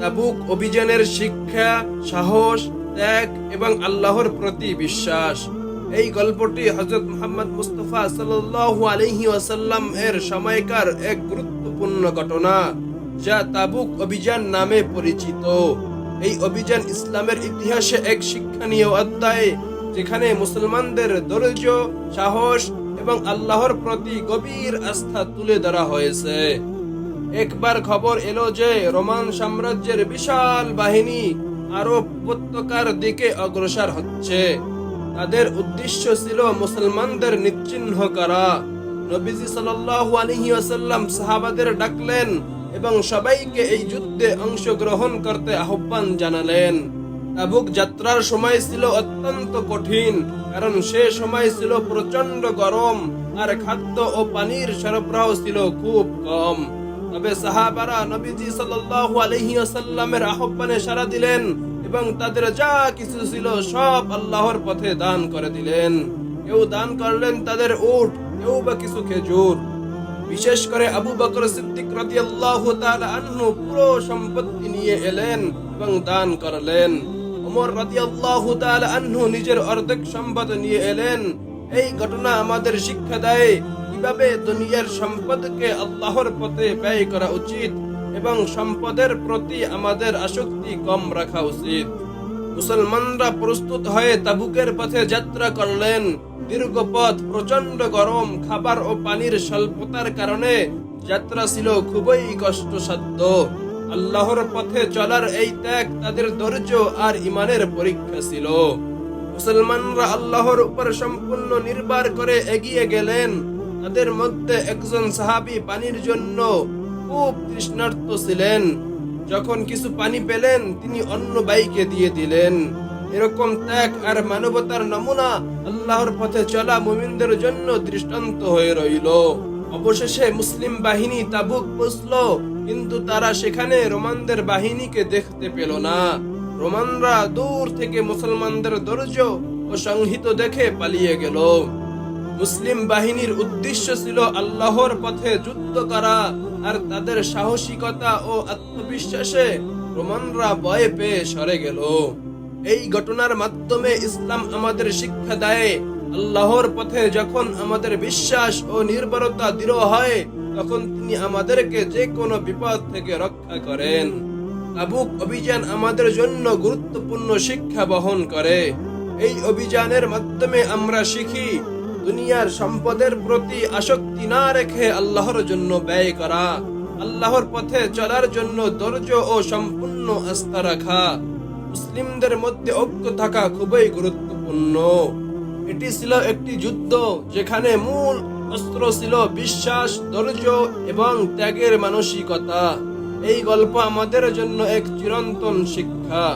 তাবুক অভিযানের শিক্ষা, সাহস, ত্যাগ এবং আল্লাহর প্রতি বিশ্বাস। এই গল্পটি হজরত মোহাম্মদ মুস্তফা সাল্লাল্লাহু আলাইহি ওয়াসাল্লাম এর সময়কার এক গুরুত্বপূর্ণ ঘটনা, যা তাবুক অভিযান নামে পরিচিত। এই অভিযান ইসলামের ইতিহাসে এক শিক্ষণীয় অধ্যায়, যেখানে মুসলমানদের ধৈর্য, সাহস এবং আল্লাহর প্রতি গভীর আস্থা তুলে ধরা হয়েছে। একবার খবর এলো যে রোমান সাম্রাজ্যের বিশাল বাহিনী আরব উপত্যকার দিকে অগ্রসর হচ্ছে। তাদের উদ্দেশ্য ছিল মুসলমানদের নিশ্চিহ্ন করা। নবীজি সাল্লাল্লাহু আলাইহি ওয়াসাল্লাম সাহাবাদের ডাকলেন এবং সবাইকে এই যুদ্ধে অংশগ্রহণ করতে আহ্বান জানালেন। তাবুক যাত্রার সময় ছিল অত্যন্ত কঠিন, কারণ সে সময় ছিল প্রচণ্ড গরম আর খাদ্য ও পানির সরবরাহ ছিল খুব কম। তবে সাহাবারা নবীজি সাল্লাল্লাহু আলাইহি ওয়াসাল্লামের আহ্বানে সাড়া দিলেন এবং তাদের যা কিছু ছিল সব আল্লাহর পথে দান করে দিলেন। কেউ দান করলেন তাদের উট, কেউ বা কিছু খেজুর। বিশেষ করে আবু বকর সিদ্দিক রাদিয়াল্লাহু তাআলা আনহু পুরো সম্পত্তি নিয়ে এলেন এবং দান করলেন। ওমর রাদিয়াল্লাহু তাআলা আনহু নিজের অর্ধেক সম্পদ নিয়ে এলেন। এই ঘটনা আমাদের শিক্ষা দেয় কীভাবে দুনিয়ার সম্পদকে আল্লাহর পথে ব্যয় করা উচিত এবং সম্পদের প্রতি আমাদের আসক্তি কম রাখা উচিত? মুসলমানরা প্রস্তুত হয়ে তাবুকের পথে যাত্রা করলেন। দীর্ঘ পথ প্রচণ্ড গরম, খাবার ও পানির স্বল্পতার কারণে যাত্রা ছিল খুবই কষ্টসাধ্য। আল্লাহর পথে চলার এই ত্যাগ তাদের ধৈর্য আর ইমানের পরীক্ষা ছিল। মুসলমানরা আল্লাহর উপর সম্পূর্ণ নির্ভর করে এগিয়ে গেলেন। তাদের মধ্যে একজন সাহাবী পানির জন্য খুব তৃষ্ণার্ত ছিলেন। যখন কিছু পানি পেলেন, তিনি অন্য বাইকে দিয়ে দিলেন। এরকম ত্যাগ আর মানবতার নমুনা আল্লাহর পথে চলা মুমিনদের জন্য দৃষ্টান্ত হয়ে রইল। অবশেষে মুসলিম বাহিনী তাবুক পৌঁছল, কিন্তু তারা সেখানে রোমানদের বাহিনীকে দেখতে পেল না। রোমানরা দূর থেকে মুসলমানদের ধৈর্য ও সংহিত দেখে পালিয়ে গেল। মুসলিম বাহিনীর উদ্দেশ্য ছিল আল্লাহর পথে যুদ্ধ করা আর তাদের সাহসিকতা ও আত্মবিশ্বাসে রোমানরা ভয় পেয়ে সরে গেল। এই ঘটনার মাধ্যমে ইসলাম আমাদের শিক্ষা দেয়, আল্লাহর পথে যখন আমাদের বিশ্বাস ও নির্ভরতা দৃঢ় হয়, তখন তিনি আমাদেরকে যে কোনো বিপদ থেকে রক্ষা করেন। তাবুক অভিযান আমাদের জন্য গুরুত্বপূর্ণ শিক্ষা বহন করে। এই অভিযানের মাধ্যমে আমরা শিখি দুনিয়ার সম্পদের প্রতি আসক্তি না রেখে আল্লাহর জন্য ব্যয় করা, আল্লাহর পথে চলার জন্য ধৈর্য ও সম্পূর্ণ আস্থা রাখা, মুসলিমদের মধ্যে ঐক্য থাকা খুবই গুরুত্বপূর্ণ। এটি ছিল একটি যুদ্ধ যেখানে মূল অস্ত্র ছিল বিশ্বাস, ধৈর্য এবং ত্যাগের মানসিকতা। এই গল্প আমাদের জন্য এক চিরন্তন শিক্ষা।